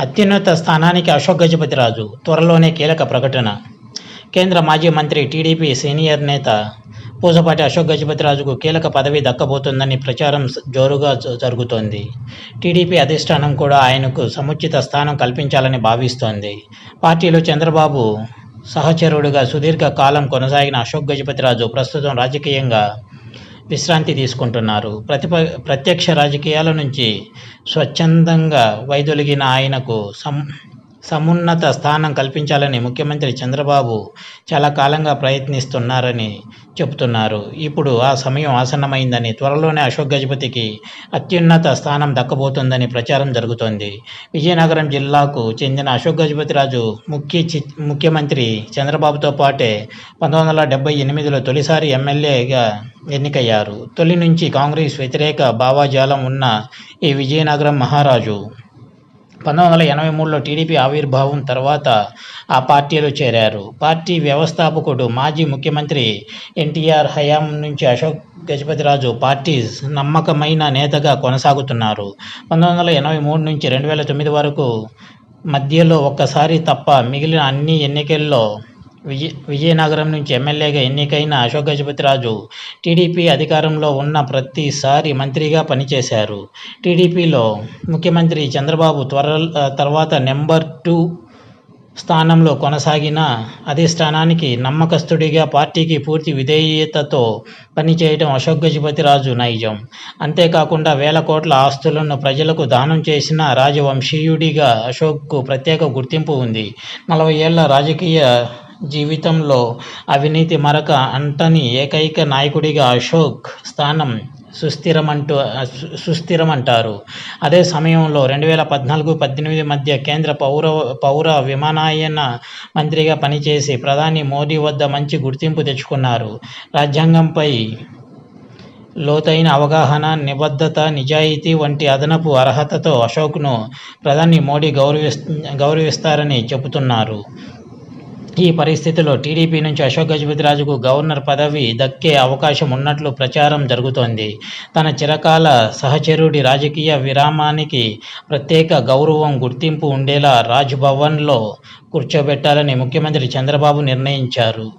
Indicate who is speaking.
Speaker 1: అత్యున్నత స్థానానికి అశోక్ గజపతిరాజు త్వరలోనే కీలక ప్రకటన. కేంద్ర మాజీ మంత్రి టీడీపీ సీనియర్ నేత పూసపాటి అశోక్ గజపతిరాజుకు కీలక పదవి దక్కబోతుందని ప్రచారం జోరుగా జరుగుతోంది. టీడీపీ అధిష్టానం కూడా ఆయనకు సముచిత స్థానం కల్పించాలని భావిస్తోంది. పార్టీలో చంద్రబాబు సహచరుడుగా సుదీర్ఘ కాలం కొనసాగిన అశోక్ గజపతిరాజు ప్రస్తుతం రాజకీయంగా విశ్రాంతి తీసుకుంటున్నారు. ప్రతిప ప్రత్యక్ష రాజకీయాల నుంచి స్వచ్ఛందంగా వైదొలిగిన ఆయనకు సం సమున్నత స్థానం కల్పించాలని ముఖ్యమంత్రి చంద్రబాబు చాలా కాలంగా ప్రయత్నిస్తున్నారని చెబుతున్నారు ఇప్పుడు ఆ సమయం ఆసన్నమైందని త్వరలోనే అశోక్ గజపతికి అత్యున్నత స్థానం దక్కబోతుందని ప్రచారం జరుగుతోంది. విజయనగరం జిల్లాకు చెందిన అశోక్ గజపతిరాజు ముఖ్య ముఖ్యమంత్రి చంద్రబాబుతో పాటే పంతొమ్మిది వందల డెబ్బై ఎనిమిదిలో తొలిసారి ఎమ్మెల్యేగా ఎన్నికయ్యారు. తొలి నుంచి కాంగ్రెస్ వ్యతిరేక భావాజాలం ఉన్న ఈ విజయనగరం మహారాజు. పంతొమ్మిది వందల ఎనభై మూడులో టీడీపీ ఆవిర్భావం తర్వాత ఆ పార్టీలో చేరారు. పార్టీ వ్యవస్థాపకుడు మాజీ ముఖ్యమంత్రి ఎన్టీఆర్ హయాం నుంచి అశోక్ గజపతిరాజు పార్టీ నమ్మకమైన నేతగా కొనసాగుతున్నారు. పంతొమ్మిది వందల ఎనభై మూడు నుంచి రెండు వేల తొమ్మిది వరకు మధ్యలో ఒక్కసారి తప్ప మిగిలిన అన్ని ఎన్నికల్లో విజయ విజయనగరం నుంచి ఎమ్మెల్యేగా ఎన్నికైన అశోక్ గజపతిరాజు టీడీపీ అధికారంలో ఉన్న ప్రతిసారి మంత్రిగా పనిచేశారు. టీడీపీలో ముఖ్యమంత్రి చంద్రబాబు త్వర తర్వాత నెంబర్ టూ స్థానంలో కొనసాగిన అధిష్టానానికి నమ్మకస్తుడిగా పార్టీకి పూర్తి విధేయతతో పనిచేయడం అశోక్ గజపతిరాజు నైజం. అంతేకాకుండా వేల కోట్ల ఆస్తులను ప్రజలకు దానం చేసిన రాజవంశీయుడిగా అశోక్కు ప్రత్యేక గుర్తింపు ఉంది. నలభై ఏళ్ళ రాజకీయ జీవితంలో అవినీతి మరక అంటని ఏకైక నాయకుడిగా అశోక్ స్థానం సుస్థిరమంటూ సుస్థిరమంటారు. అదే సమయంలో రెండు వేల పద్నాలుగు పద్దెనిమిది మధ్య కేంద్ర పౌర పౌర విమానయాన మంత్రిగా పనిచేసి ప్రధాని మోదీ వద్ద మంచి గుర్తింపు తెచ్చుకున్నారు. రాజ్యాంగంపై లోతైన అవగాహన నిబద్ధత నిజాయితీ వంటి అదనపు అర్హతతో అశోక్ను ప్రధాని మోడీ గౌరవిస్ గౌరవిస్తారని చెబుతున్నారు. ఈ పరిస్థితిలో టీడీపీ నుంచి అశోక్ గజపతిరాజుకు గవర్నర్ పదవి దక్కే అవకాశం ఉన్నట్లు ప్రచారం జరుగుతోంది. తన చిరకాల సహచరుడి రాజకీయ విరామానికి ప్రత్యేక గౌరవం గుర్తింపు ఉండేలా రాజ్ భవన్లో కూర్చోబెట్టాలని ముఖ్యమంత్రి చంద్రబాబు నిర్ణయించారు.